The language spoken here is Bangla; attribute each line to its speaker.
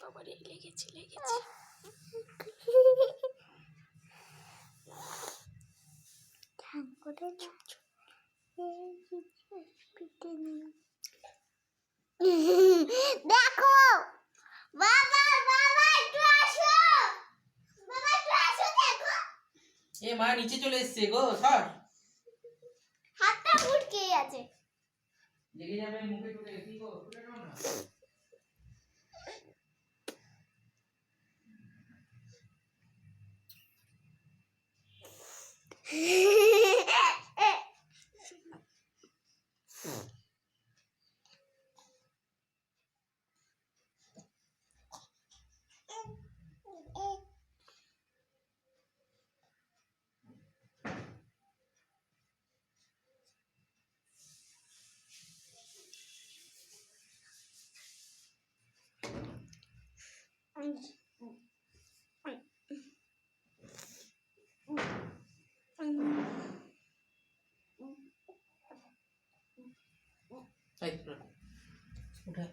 Speaker 1: বাবা রে লেগেছে। লেগেছে
Speaker 2: দেখো! বাবা বাবা একটু আসো! বাবা একটু আসো দেখো!
Speaker 3: এ মা নিচে চলে এসেছে গো সর।
Speaker 2: হাতটা মুটকে আছে
Speaker 3: লেগে যাবে মুখে টুকে কি গো? টুকে Hey. baik belum udah